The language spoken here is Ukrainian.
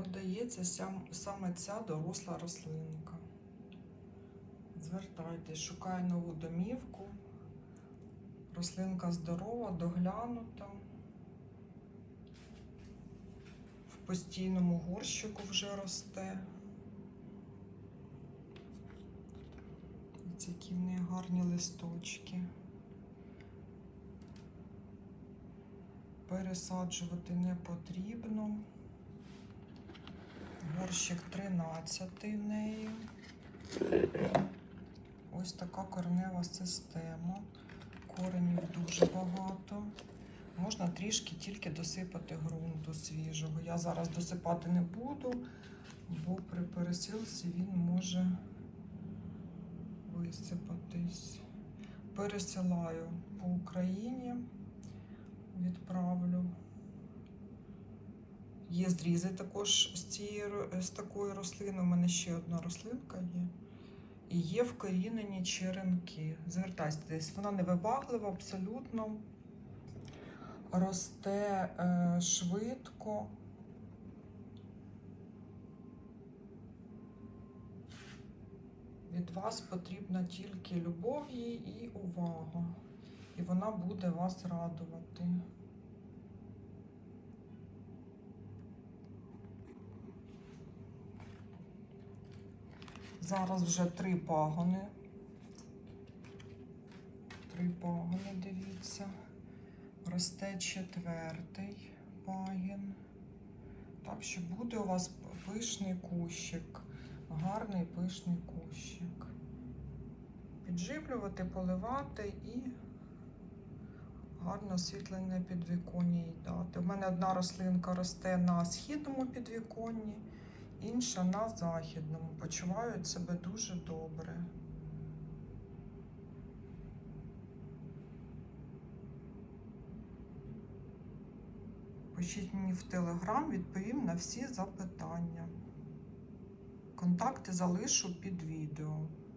продається сам, саме ця доросла рослинка. Звертайтесь, шукаю нову домівку. Рослинка здорова, доглянута. В постійному горщику вже росте. Ось які в неї гарні листочки. Пересаджувати не потрібно. Горщик 13 в неї. Ось така коренева система. Коренів дуже багато. Можна трішки тільки досипати ґрунту свіжого. Я зараз досипати не буду, бо при пересилці він може висипатись. Пересилаю по Україні, відправлю. Є зрізи також з, цієї, з такої рослини. У мене ще одна рослинка є. І є вкорінені черенки. Звертайтесь, вона не вибаглива абсолютно. Росте е, швидко. Від вас потрібна тільки любов і увага. І вона буде вас радувати. Зараз вже три пагони. Три пагони, дивіться. Росте четвертий пагін. Так що буде у вас пишний кущик. Гарний пишний кущик. Підживлювати, поливати і гарно освітлене підвіконня дати. У мене одна рослинка росте на східному підвіконні, інша на західному. Почувають себе дуже добре. Пишіть мені в телеграм, відповім на всі запитання. Контакти залишу під відео.